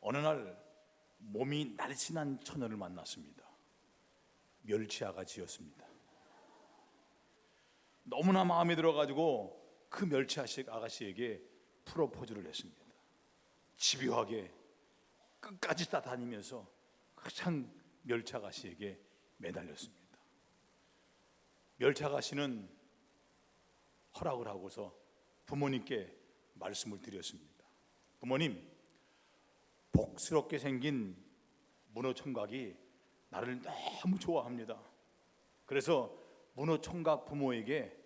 어느 날 몸이 날씬한 처녀를 만났습니다. 멸치 아가씨였습니다. 너무나 마음에 들어가지고 그 멸치 아가씨에게 프로포즈를 했습니다. 집요하게 끝까지 따다니면서 가장 멸치 아가씨에게 매달렸습니다. 멸치 아가씨는 허락을 하고서 부모님께 말씀을 드렸습니다. 부모님, 복스럽게 생긴 문어 총각이 나를 너무 좋아합니다. 그래서 문어 총각 부모에게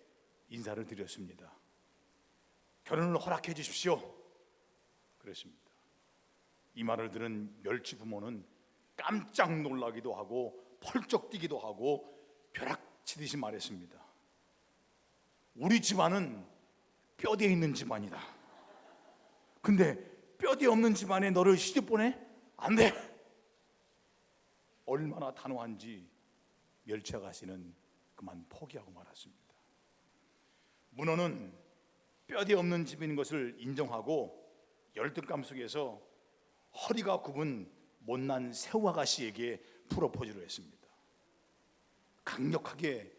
인사를 드렸습니다. 결혼을 허락해 주십시오. 그랬습니다. 이 말을 들은 멸치 부모는 깜짝 놀라기도 하고 펄쩍 뛰기도 하고 벼락치듯이 말했습니다. 우리 집안은 뼈대 있는 집안이다. 근데 뼈대 없는 집안에 너를 시집 보내? 안 돼. 얼마나 단호한지 멸치 아가씨는 그만 포기하고 말았습니다. 문어는 뼈대 없는 집인 것을 인정하고 열등감 속에서 허리가 굽은 못난 새우 아가씨에게 프로포즈를 했습니다. 강력하게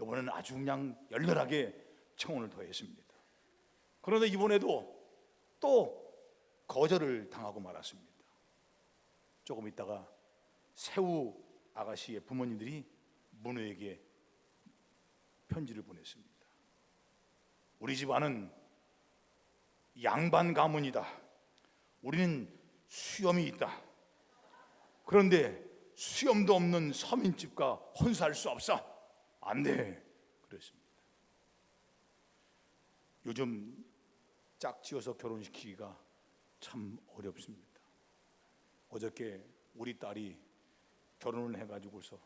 이번에는 아주 그냥 열렬하게 청혼을 더했습니다. 그런데 이번에도 또 거절을 당하고 말았습니다. 조금 있다가 새우 아가씨의 부모님들이 문우에게 편지를 보냈습니다. 우리 집안은 양반 가문이다. 우리는 수염이 있다. 그런데 수염도 없는 서민집과 혼수할 수 없어. 안 돼. 그랬습니다. 요즘 짝지어서 결혼시키기가 참 어렵습니다. 어저께 우리 딸이 결혼을 해가지고서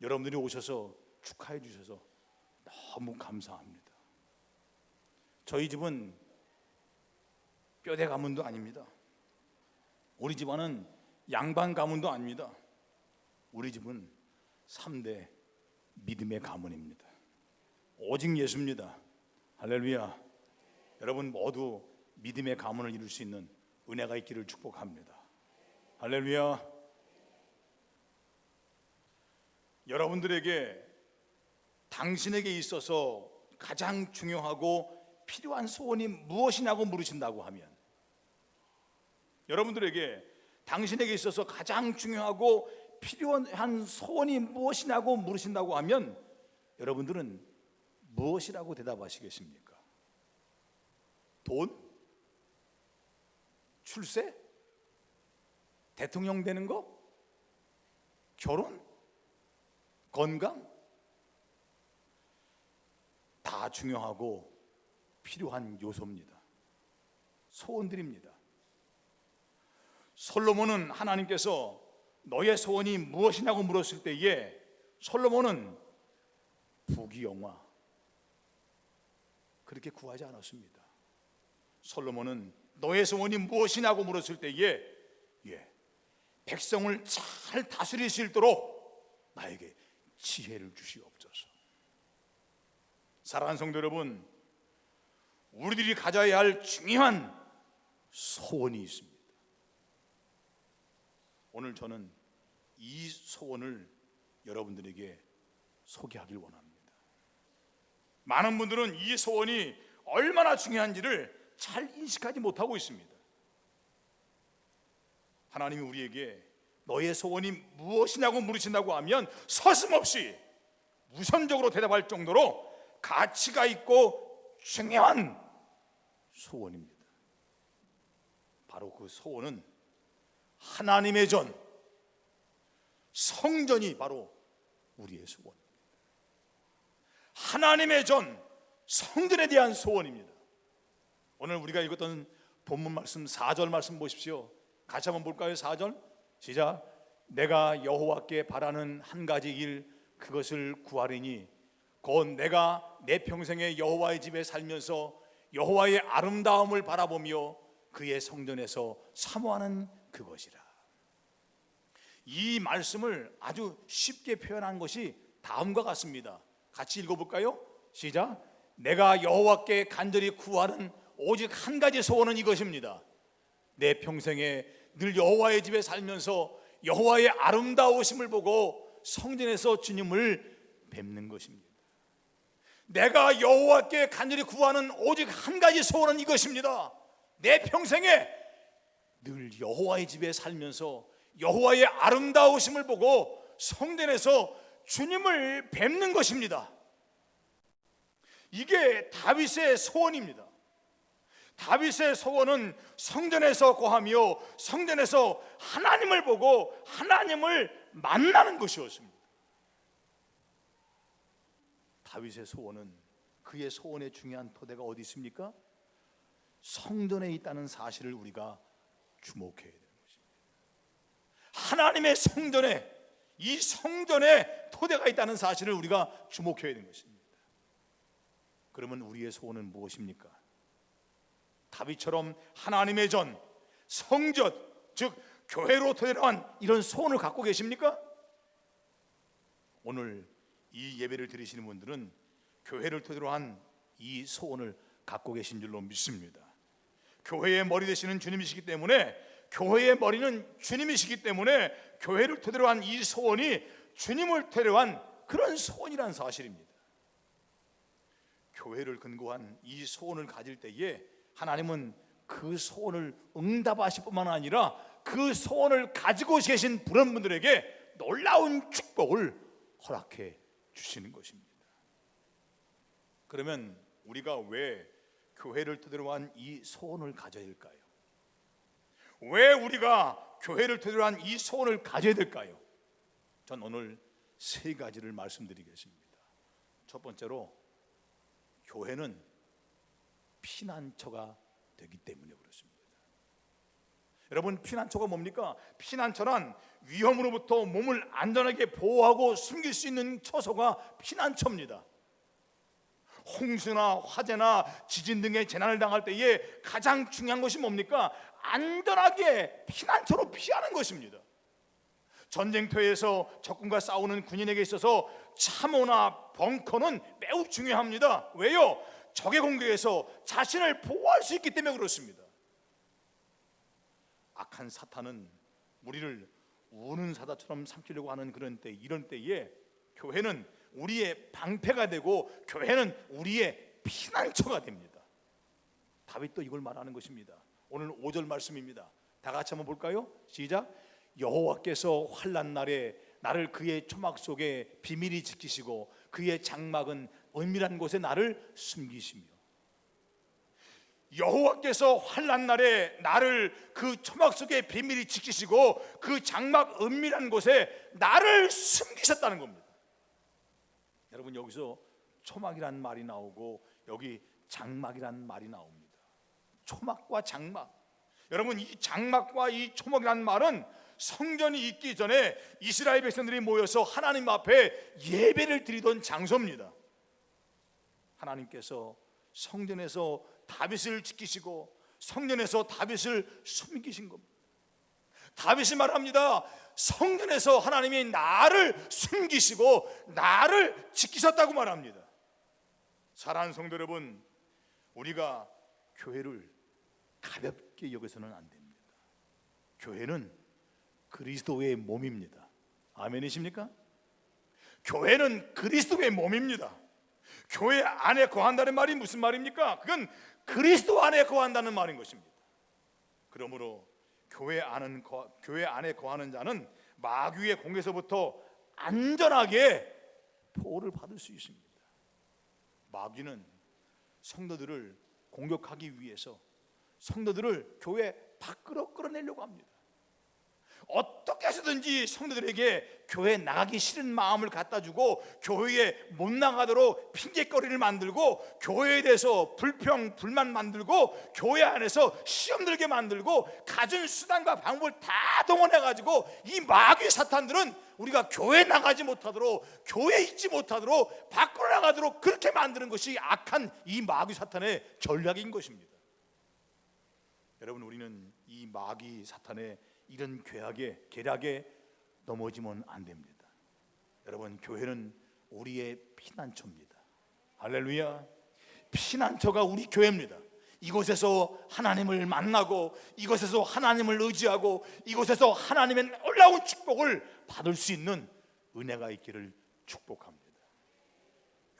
여러분들이 오셔서 축하해 주셔서 너무 감사합니다. 저희 집은 뼈대 가문도 아닙니다. 우리 집안은 양반 가문도 아닙니다. 우리 집은 3대 믿음의 가문입니다. 오직 예수입니다. 할렐루야. 여러분 모두 믿음의 가문을 이룰 수 있는 은혜가 있기를 축복합니다. 할렐루야. 여러분들에게 당신에게 있어서 가장 중요하고 필요한 소원이 무엇이냐고 물으신다고 하면 여러분들에게 당신에게 있어서 가장 중요하고 필요한 소원이 무엇이냐고 물으신다고 하면 여러분들은 무엇이라고 대답하시겠습니까? 돈? 출세? 대통령 되는 거? 결혼? 건강? 다 중요하고 필요한 요소입니다. 소원 드립니다. 솔로몬은 하나님께서 너의 소원이 무엇이냐고 물었을 때에 솔로몬은 부귀영화 그렇게 구하지 않았습니다. 솔로몬은 너의 소원이 무엇이냐고 물었을 때에 예, 백성을 잘 다스릴 수 있도록 나에게 지혜를 주시옵소서. 사랑하는 성도 여러분, 우리들이 가져야 할 중요한 소원이 있습니다. 오늘 저는 이 소원을 여러분들에게 소개하길 원합니다. 많은 분들은 이 소원이 얼마나 중요한지를 잘 인식하지 못하고 있습니다. 하나님이 우리에게 너의 소원이 무엇이냐고 물으신다고 하면 서슴없이 우선적으로 대답할 정도로 가치가 있고 중요한 소원입니다. 바로 그 소원은 하나님의 전, 성전이 바로 우리의 소원입니다. 하나님의 전, 성전에 대한 소원입니다. 오늘 우리가 읽었던 본문 말씀 4절 말씀 보십시오. 같이 한번 볼까요? 4절 시작. 내가 여호와께 바라는 한 가지 일 그것을 구하리니 곧 내가 내 평생에 여호와의 집에 살면서 여호와의 아름다움을 바라보며 그의 성전에서 사모하는 그것이라. 이 말씀을 아주 쉽게 표현한 것이 다음과 같습니다. 같이 읽어볼까요? 시작. 내가 여호와께 간절히 구하는 오직 한 가지 소원은 이것입니다. 내 평생에 늘 여호와의 집에 살면서 여호와의 아름다우심을 보고 성전에서 주님을 뵙는 것입니다. 내가 여호와께 간절히 구하는 오직 한 가지 소원은 이것입니다. 내 평생에 늘 여호와의 집에 살면서 여호와의 아름다우심을 보고 성전에서 주님을 뵙는 것입니다. 이게 다윗의 소원입니다. 다윗의 소원은 성전에서 거하며 성전에서 하나님을 보고 하나님을 만나는 것이었습니다. 다윗의 소원은 그의 소원의 중요한 토대가 어디 있습니까? 성전에 있다는 사실을 우리가 주목해야 되는 것입니다. 하나님의 성전에 이 성전에 토대가 있다는 사실을 우리가 주목해야 되는 것입니다. 그러면 우리의 소원은 무엇입니까? 다윗처럼 하나님의 전 성전 즉 교회로 한 이런 소원을 갖고 계십니까? 오늘 이 예배를 드리시는 분들은 교회를 토대로 한 이 소원을 갖고 계신 줄로 믿습니다. 교회의 머리 되시는 주님이시기 때문에 교회의 머리는 주님이시기 때문에 교회를 토대로 한 이 소원이 주님을 토대로 한 그런 소원이란 사실입니다. 교회를 근거한 이 소원을 가질 때에 하나님은 그 소원을 응답하실 뿐만 아니라 그 소원을 가지고 계신 부른 분들에게 놀라운 축복을 허락해 주시는 것입니다. 그러면 우리가 왜 교회를 토대로 한 이 소원을 가져야 될까요? 왜 우리가 교회를 토대로 한 이 소원을 가져야 될까요? 전 오늘 세 가지를 말씀드리겠습니다. 첫 번째로 교회는 피난처가 되기 때문에 그렇습니다. 여러분 피난처가 뭡니까? 피난처란 위험으로부터 몸을 안전하게 보호하고 숨길 수 있는 처소가 피난처입니다. 홍수나 화재나 지진 등의 재난을 당할 때에 가장 중요한 것이 뭡니까? 안전하게 피난처로 피하는 것입니다. 전쟁터에서 적군과 싸우는 군인에게 있어서 참호나 벙커는 매우 중요합니다. 왜요? 적의 공격에서 자신을 보호할 수 있기 때문에 그렇습니다. 악한 사탄은 우리를 우는 사자처럼 삼키려고 하는 그런 때 이런 때에 교회는 우리의 방패가 되고 교회는 우리의 피난처가 됩니다. 다윗도 이걸 말하는 것입니다. 오늘 5절 말씀입니다. 다 같이 한번 볼까요? 시작. 여호와께서 환난 날에 나를 그의 초막 속에 비밀히 지키시고 그의 장막은 은밀한 곳에 나를 숨기시며 여호와께서 환난 날에 나를 그 초막 속에 비밀히 지키시고 그 장막 은밀한 곳에 나를 숨기셨다는 겁니다. 여러분 여기서 초막이란 말이 나오고 여기 장막이란 말이 나옵니다. 초막과 장막. 여러분 이 장막과 이 초막이란 말은 성전이 있기 전에 이스라엘 백성들이 모여서 하나님 앞에 예배를 드리던 장소입니다. 하나님께서 성전에서 다윗을 지키시고 성전에서 다윗을 숨기신 겁니다. 다윗이 말합니다. 성전에서 하나님이 나를 숨기시고 나를 지키셨다고 말합니다. 사랑하는 성도 여러분, 우리가 교회를 가볍게 여기서는 안 됩니다. 교회는 그리스도의 몸입니다. 아멘이십니까? 교회는 그리스도의 몸입니다. 교회 안에 거한다는 말이 무슨 말입니까? 그건 그리스도 안에 거한다는 말인 것입니다. 그러므로 교회 안은 교회 안에 거하는 자는 마귀의 공에서부터 안전하게 보호를 받을 수 있습니다. 마귀는 성도들을 공격하기 위해서 성도들을 교회 밖으로 끌어내려고 합니다. 어떻게 해서든지 성도들에게 교회 나가기 싫은 마음을 갖다 주고 교회에 못 나가도록 핑계거리를 만들고 교회에 대해서 불평 불만 만들고 교회 안에서 시험 들게 만들고 가진 수단과 방법을 다 동원해 가지고 이 마귀 사탄들은 우리가 교회 나가지 못하도록 교회 있지 못하도록 밖으로 나가도록 그렇게 만드는 것이 악한 이 마귀 사탄의 전략인 것입니다. 여러분 우리는 이 마귀 사탄의 이런 괴악에 계략에 넘어지면 안 됩니다. 여러분 교회는 우리의 피난처입니다. 할렐루야. 피난처가 우리 교회입니다. 이곳에서 하나님을 만나고 이곳에서 하나님을 의지하고 이곳에서 하나님의 놀라운 축복을 받을 수 있는 은혜가 있기를 축복합니다.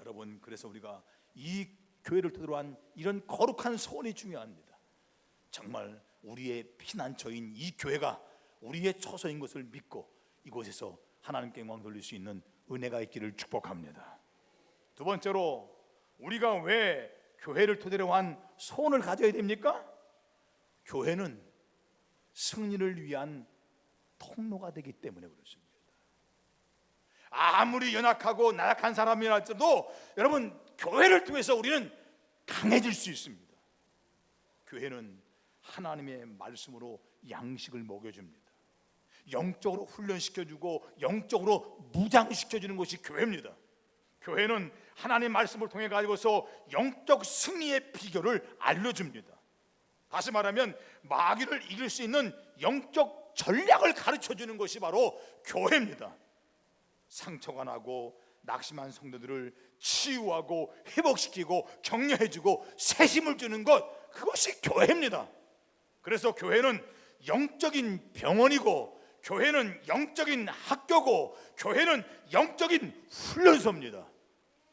여러분 그래서 우리가 이 교회를 토대로 한 이런 거룩한 소원이 중요합니다. 정말 우리의 피난처인 이 교회가 우리의 처소인 것을 믿고 이곳에서 하나님께 영광 돌릴 수 있는 은혜가 있기를 축복합니다. 두 번째로 우리가 왜 교회를 토대로 한 소원을 가져야 됩니까? 교회는 승리를 위한 통로가 되기 때문에 그렇습니다. 아무리 연약하고 나약한 사람이라도 여러분 교회를 통해서 우리는 강해질 수 있습니다. 교회는 하나님의 말씀으로 양식을 먹여줍니다. 영적으로 훈련시켜주고 영적으로 무장시켜주는 것이 교회입니다. 교회는 하나님 말씀을 통해 가지고서 영적 승리의 비결을 알려줍니다. 다시 말하면 마귀를 이길 수 있는 영적 전략을 가르쳐 주는 것이 바로 교회입니다. 상처가 나고 낙심한 성도들을 치유하고 회복시키고 격려해 주고 새 힘을 주는 것 그것이 교회입니다. 그래서 교회는 영적인 병원이고 교회는 영적인 학교고 교회는 영적인 훈련소입니다.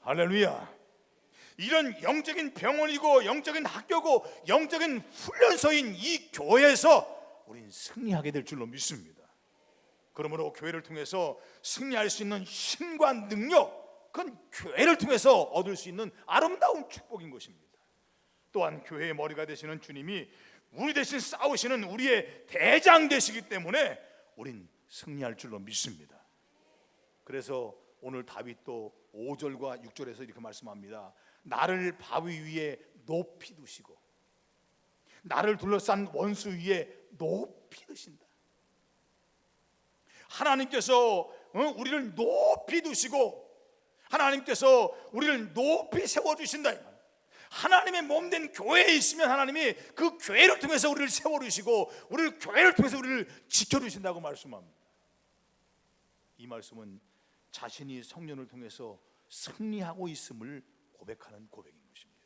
할렐루야. 이런 영적인 병원이고 영적인 학교고 영적인 훈련소인 이 교회에서 우린 승리하게 될 줄로 믿습니다. 그러므로 교회를 통해서 승리할 수 있는 힘과 능력, 그건 교회를 통해서 얻을 수 있는 아름다운 축복인 것입니다. 또한 교회의 머리가 되시는 주님이 우리 대신 싸우시는 우리의 대장 되시기 때문에 우린 승리할 줄로 믿습니다. 그래서 오늘 다윗도 5절과 6절에서 이렇게 말씀합니다. 나를 바위 위에 높이 두시고 나를 둘러싼 원수 위에 높이 두신다. 하나님께서 어, 우리를 높이 두시고 하나님께서 우리를 높이 세워 주신다. 하나님의 몸 된 교회에 있으면 하나님이 그 교회를 통해서 우리를 세워 주시고 우리를 교회를 통해서 우리를 지켜 주신다고 말씀합니다. 이 말씀은 자신이 성령을 통해서 승리하고 있음을 고백하는 고백인 것입니다.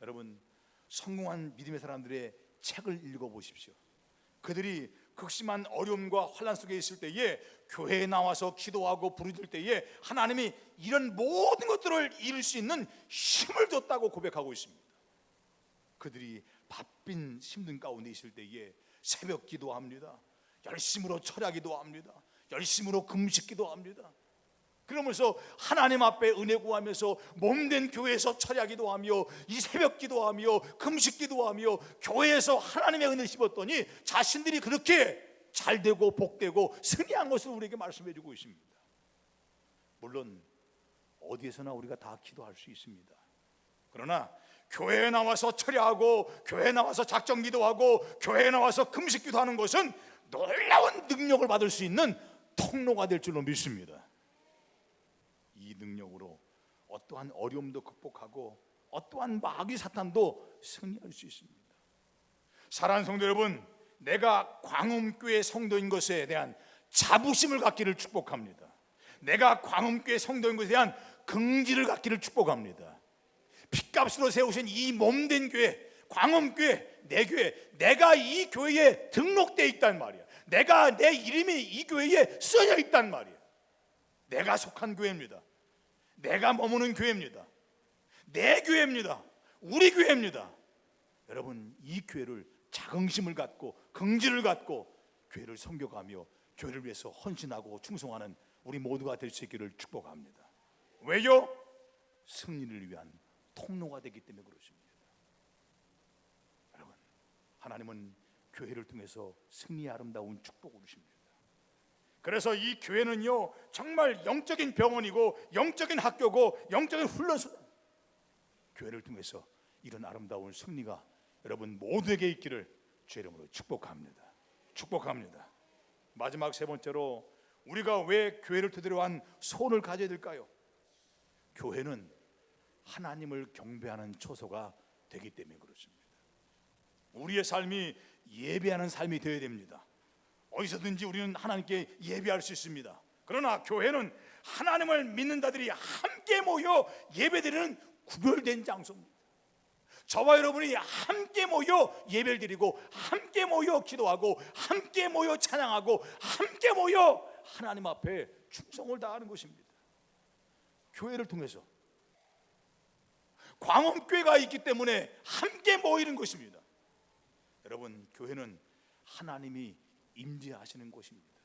여러분 성공한 믿음의 사람들의 책을 읽어 보십시오. 그들이 극심한 어려움과 환란 속에 있을 때에 교회에 나와서 기도하고 부르짖을 때에 하나님이 이런 모든 것들을 이룰 수 있는 힘을 줬다고 고백하고 있습니다. 그들이 바쁜 힘든 가운데 있을 때에 새벽 기도합니다. 열심으로 철야 기도 합니다. 열심으로 금식 기도 합니다. 그러면서 하나님 앞에 은혜 구하면서 몸된 교회에서 철야 기도 하며 이 새벽 기도하며 금식 기도하며 교회에서 하나님의 은혜 씹었더니 자신들이 그렇게 잘 되고 복되고 승리한 것을 우리에게 말씀해 주고 있습니다. 물론 어디에서나 우리가 다 기도할 수 있습니다. 그러나 교회에 나와서 철야하고 교회에 나와서 작정 기도하고 교회에 나와서 금식 기도하는 것은 놀라운 능력을 받을 수 있는 통로가 될 줄로 믿습니다. 이 능력으로 어떠한 어려움도 극복하고 어떠한 마귀 사탄도 승리할 수 있습니다. 사랑하는 성도 여러분, 내가 광음교회 성도인 것에 대한 자부심을 갖기를 축복합니다. 내가 광음교회 성도인 것에 대한 긍지를 갖기를 축복합니다. 핏값으로 세우신 이 몸된 교회, 광음교회, 내 교회, 내가 이 교회에 등록돼 있단 말이야. 내가 내 이름이 이 교회에 쓰여 있단 말이야. 내가 속한 교회입니다. 내가 머무는 교회입니다. 내 교회입니다. 우리 교회입니다. 여러분 이 교회를 자긍심을 갖고 긍지를 갖고 교회를 섬겨가며 교회를 위해서 헌신하고 충성하는 우리 모두가 될 수 있기를 축복합니다. 왜요? 승리를 위한 통로가 되기 때문에 그렇습니다. 여러분 하나님은 교회를 통해서 승리의 아름다운 축복을 주십니다. 그래서 이 교회는요 정말 영적인 병원이고 영적인 학교고 영적인 훈련소 교회를 통해서 이런 아름다운 승리가 여러분 모두에게 있기를 주의 이름으로 축복합니다. 축복합니다. 마지막 세 번째로 우리가 왜 교회를 토대로 한 소원을 가져야 될까요? 교회는 하나님을 경배하는 초소가 되기 때문에 그렇습니다. 우리의 삶이 예배하는 삶이 되어야 됩니다. 어디서든지 우리는 하나님께 예배할 수 있습니다. 그러나 교회는 하나님을 믿는 자들이 함께 모여 예배드리는 구별된 장소입니다. 저와 여러분이 함께 모여 예배를 드리고 함께 모여 기도하고 함께 모여 찬양하고 함께 모여 하나님 앞에 충성을 다하는 것입니다. 교회를 통해서 광원교회가 있기 때문에 함께 모이는 것입니다. 여러분 교회는 하나님이 임재하시는 곳입니다.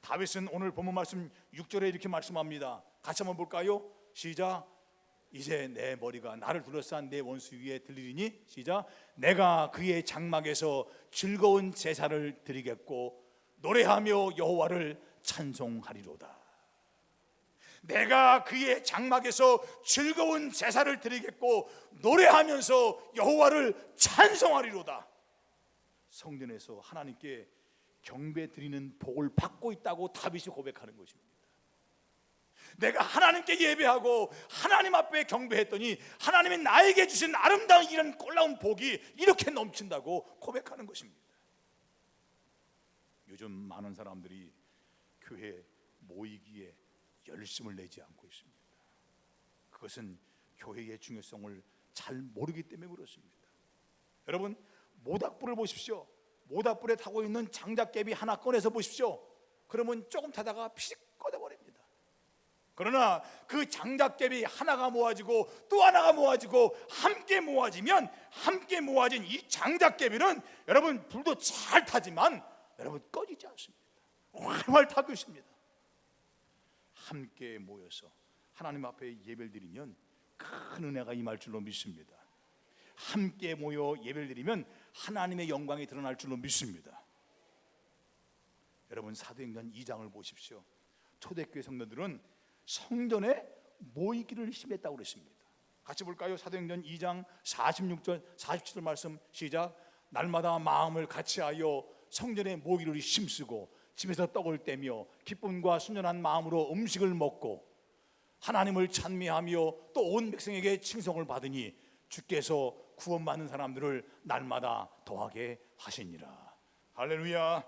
다윗은 오늘 본문 말씀 6절에 이렇게 말씀합니다. 같이 한번 볼까요? 시작. 이제 내 머리가 나를 둘러싼 내 원수 위에 들리리니 시작. 내가 그의 장막에서 즐거운 제사를 드리겠고 노래하며 여호와를 찬송하리로다. 내가 그의 장막에서 즐거운 제사를 드리겠고 노래하면서 여호와를 찬송하리로다. 성전에서 하나님께 경배 드리는 복을 받고 있다고 다윗이 고백하는 것입니다. 내가 하나님께 예배하고 하나님 앞에 경배했더니 하나님이 나에게 주신 아름다운 이런 놀라운 복이 이렇게 넘친다고 고백하는 것입니다. 요즘 많은 사람들이 교회 모이기에 열심을 내지 않고 있습니다. 그것은 교회의 중요성을 잘 모르기 때문에 그렇습니다. 여러분 모닥불을 보십시오. 모닥불에 타고 있는 장작개비 하나 꺼내서 보십시오. 그러면 조금 타다가 피식 꺼져버립니다. 그러나 그 장작개비 하나가 모아지고 또 하나가 모아지고 함께 모아지면 함께 모아진 이 장작개비는 여러분 불도 잘 타지만 여러분 꺼지지 않습니다. 활활 타고 있습니다. 함께 모여서 하나님 앞에 예배를 드리면 큰 은혜가 임할 줄로 믿습니다. 함께 모여 예배를 드리면 하나님의 영광이 드러날 줄로 믿습니다. 여러분 사도행전 2장을 보십시오. 초대교회 성도들은 성전에 모이기를 심했다고 그랬습니다. 같이 볼까요? 사도행전 2장 46절 47절 말씀 시작. 날마다 마음을 같이하여 성전에 모이기를 힘쓰고 집에서 떡을 떼며 기쁨과 순전한 마음으로 음식을 먹고 하나님을 찬미하며 또 온 백성에게 칭송을 받으니 주께서 구원받는 사람들을 날마다 더하게 하시니라. 할렐루야.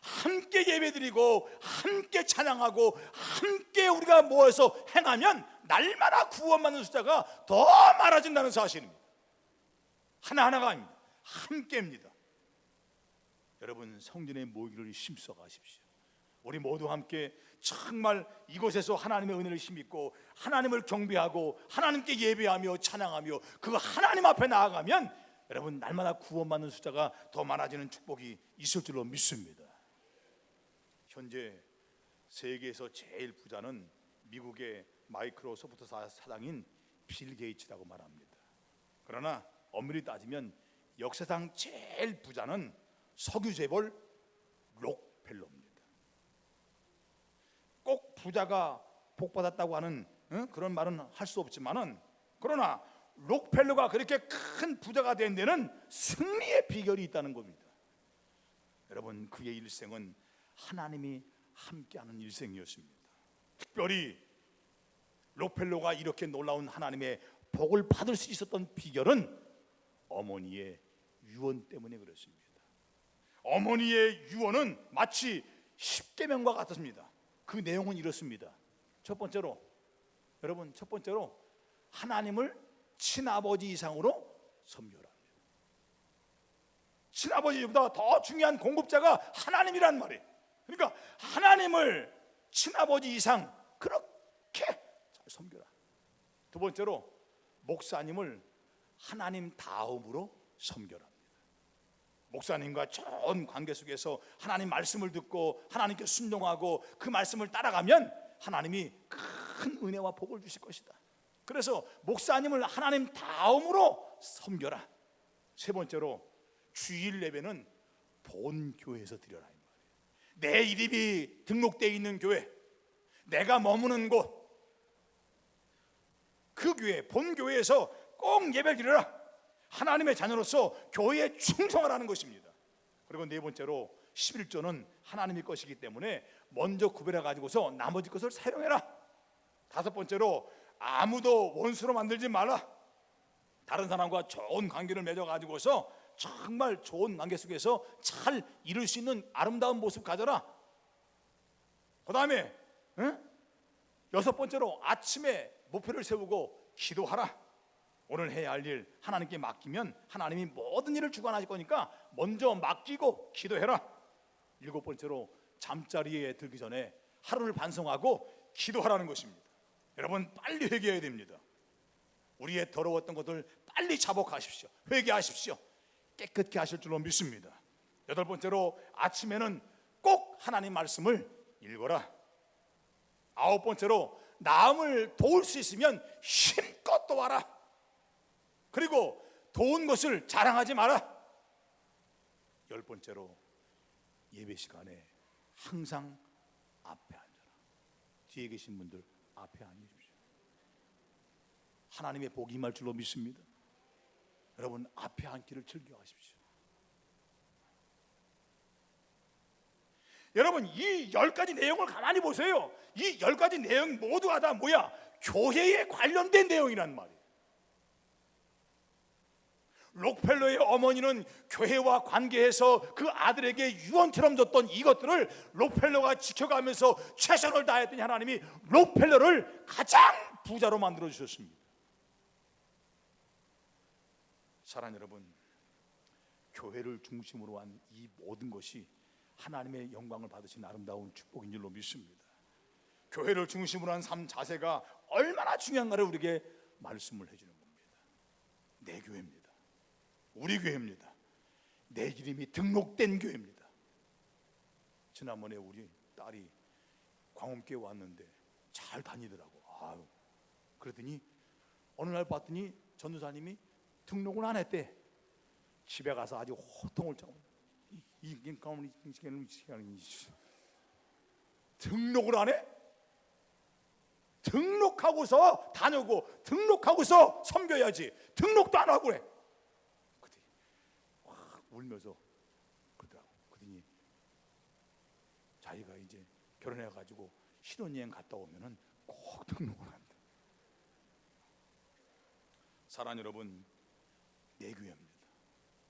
함께 예배드리고 함께 찬양하고 함께 우리가 모여서 행하면 날마다 구원받는 숫자가 더 많아진다는 사실입니다. 하나하나가 아닙니다. 함께입니다. 여러분 성전에 모이기를 힘써 가십시오. 우리 모두 함께 정말 이곳에서 하나님의 은혜를 힘입고 하나님을 경배하고 하나님께 예배하며 찬양하며 그 하나님 앞에 나아가면 여러분 날마다 구원받는 숫자가 더 많아지는 축복이 있을 줄로 믿습니다. 현재 세계에서 제일 부자는 미국의 마이크로소프트 사장인 빌 게이츠라고 말합니다. 그러나 엄밀히 따지면 역사상 제일 부자는 석유 재벌 록펠러입니다. 꼭 부자가 복 받았다고 하는 어? 그런 말은 할 수 없지만은 그러나 록펠러가 그렇게 큰 부자가 된 데는 승리의 비결이 있다는 겁니다. 여러분 그의 일생은 하나님이 함께하는 일생이었습니다. 특별히 록펠러가 이렇게 놀라운 하나님의 복을 받을 수 있었던 비결은 어머니의 유언 때문에 그렇습니다. 어머니의 유언은 마치 십계명과 같습니다. 그 내용은 이렇습니다. 첫 번째로 여러분 첫 번째로 하나님을 친아버지 이상으로 섬겨라. 친아버지보다 더 중요한 공급자가 하나님이란 말이에요. 그러니까 하나님을 친아버지 이상 그렇게 잘 섬겨라. 두 번째로 목사님을 하나님 다음으로 섬겨라. 목사님과 좋은 관계 속에서 하나님 말씀을 듣고 하나님께 순종하고 그 말씀을 따라가면 하나님이 큰 은혜와 복을 주실 것이다. 그래서 목사님을 하나님 다음으로 섬겨라. 세 번째로 주일 예배는 본 교회에서 드려라. 내 이름이 등록되어 있는 교회, 내가 머무는 곳, 그 교회, 본 교회에서 꼭 예배를 드려라. 하나님의 자녀로서 교회에 충성하라는 것입니다. 그리고 네 번째로 11조는 하나님의 것이기 때문에 먼저 구별해 가지고서 나머지 것을 사용해라. 다섯 번째로 아무도 원수로 만들지 말라. 다른 사람과 좋은 관계를 맺어 가지고서 정말 좋은 관계 속에서 잘 이룰 수 있는 아름다운 모습 가져라. 그다음에 응? 여섯 번째로 아침에 목표를 세우고 기도하라. 오늘 해야 할 일 하나님께 맡기면 하나님이 모든 일을 주관하실 거니까 먼저 맡기고 기도해라. 일곱 번째로 잠자리에 들기 전에 하루를 반성하고 기도하라는 것입니다. 여러분 빨리 회개해야 됩니다. 우리의 더러웠던 것들 빨리 자복하십시오. 회개하십시오. 깨끗게 하실 줄로 믿습니다. 여덟 번째로 아침에는 꼭 하나님 말씀을 읽어라. 아홉 번째로 남을 도울 수 있으면 힘껏 도와라. 그리고 도운 것을 자랑하지 마라. 열 번째로 예배 시간에 항상 앞에 앉아라. 뒤에 계신 분들 앞에 앉으십시오. 하나님의 복이 임할 줄로 믿습니다. 여러분 앞에 앉기를 즐겨하십시오. 여러분 이 열 가지 내용을 가만히 보세요. 이 열 가지 내용 모두가 다 뭐야? 교회에 관련된 내용이란 말이에요. 록펠러의 어머니는 교회와 관계해서 그 아들에게 유언처럼 줬던 이것들을 록펠러가 지켜가면서 최선을 다했더니 하나님이 록펠러를 가장 부자로 만들어 주셨습니다. 사랑 여러분, 교회를 중심으로 한 이 모든 것이 하나님의 영광을 받으신 아름다운 축복인 줄로 믿습니다. 교회를 중심으로 한 삶 자세가 얼마나 중요한가를 우리에게 말씀을 해주는 겁니다. 내 교회입니다. 우리 교회입니다. 내 이름이 등록된 교회입니다. 지난번에 우리 딸이 광원교회 왔는데 잘 다니더라고. 아유. 그러더니 어느 날 봤더니 전도사님이 등록을 안 했대. 집에 가서 아주 호통을 짜고 시간은 시간이 등록을 안 해? 등록하고서 다녀고 등록하고서 섬겨야지 등록도 안 하고 그래. 울면서 그러더라고. 그러더니 자기가 이제 결혼해 가지고 신혼여행 갔다 오면은 꼭 등록을 한다. 사랑 여러분, 내 교회입니다.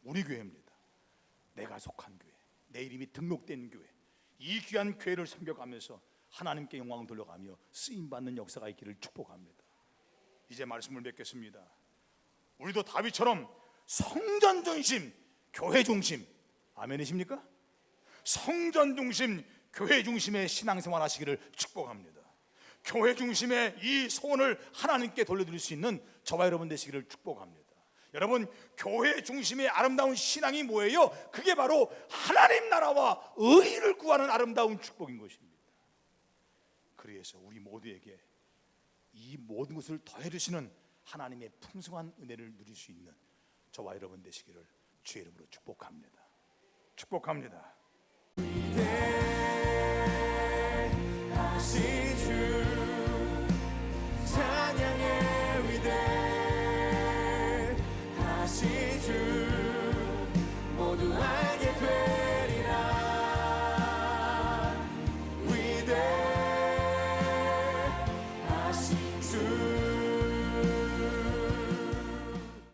우리 교회입니다. 내가 속한 교회, 내 이름이 등록된 교회. 이 귀한 교회를 섬겨가면서 하나님께 영광을 돌려가며 쓰임 받는 역사가 있기를 축복합니다. 이제 말씀을 맺겠습니다. 우리도 다윗처럼 성전 중심, 교회 중심, 아멘이십니까? 성전 중심, 교회 중심의 신앙생활 하시기를 축복합니다. 교회 중심의 이 소원을 하나님께 돌려드릴 수 있는 저와 여러분 되시기를 축복합니다. 여러분 교회 중심의 아름다운 신앙이 뭐예요? 그게 바로 하나님 나라와 의를 구하는 아름다운 축복인 것입니다. 그래서 우리 모두에게 이 모든 것을 더해 주시는 하나님의 풍성한 은혜를 누릴 수 있는 저와 여러분 되시기를 주 이름으로 축복합니다. 축복합니다. 모두 알